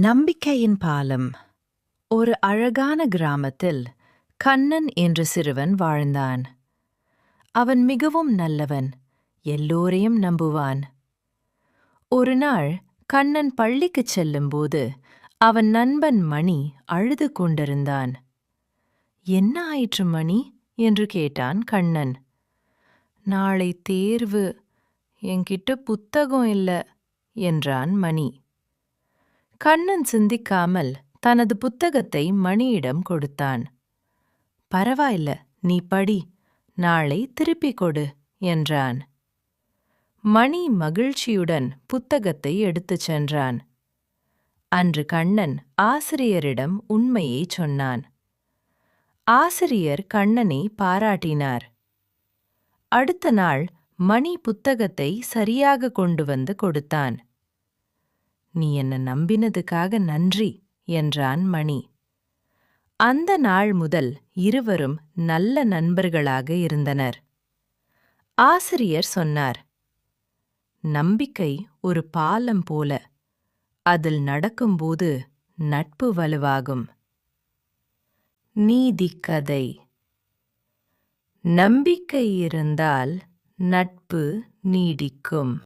நம்பிக்கையின் பாலம். ஒரு அழகான கிராமத்தில் கண்ணன் என்ற சிறுவன் வாழ்ந்தான். அவன் மிகவும் நல்லவன் எல்லோரையும் நம்புவான். ஒரு நாள் கண்ணன் பள்ளிக்குச் செல்லும்போது அவன் நண்பன் மணி அழுது கொண்டிருந்தான். என்ன ஆயிற்று மணி? என்று கேட்டான் கண்ணன். நாளை தேர்வு. என்கிட்ட புத்தகம் இல்ல என்றான் மணி. கண்ணன் சிந்திக்காமல் தனது புத்தகத்தை மணியிடம் கொடுத்தான். பரவாயில்ல நீ படி நாளை திருப்பிக் கொடு என்றான். மணி மகிழ்ச்சியுடன் புத்தகத்தை எடுத்துச் சென்றான். அன்று கண்ணன் ஆசிரியரிடம் உண்மையைச் சொன்னான். ஆசிரியர் கண்ணனை பாராட்டினார். அடுத்த நாள் மணி புத்தகத்தை சரியாக கொண்டு வந்து கொடுத்தான். நீ என்ன நம்பினதுக்காக நன்றி என்றான் மணி. அந்த நாள் முதல் இருவரும் நல்ல நண்பர்களாக இருந்தனர். ஆசிரியர் சொன்னார் நம்பிக்கை ஒரு பாலம் போல அதில் நடக்கும்போது நட்பு வலுவாகும். நீதிக்கதை. நம்பிக்கை இருந்தால் நட்பு நீடிக்கும்.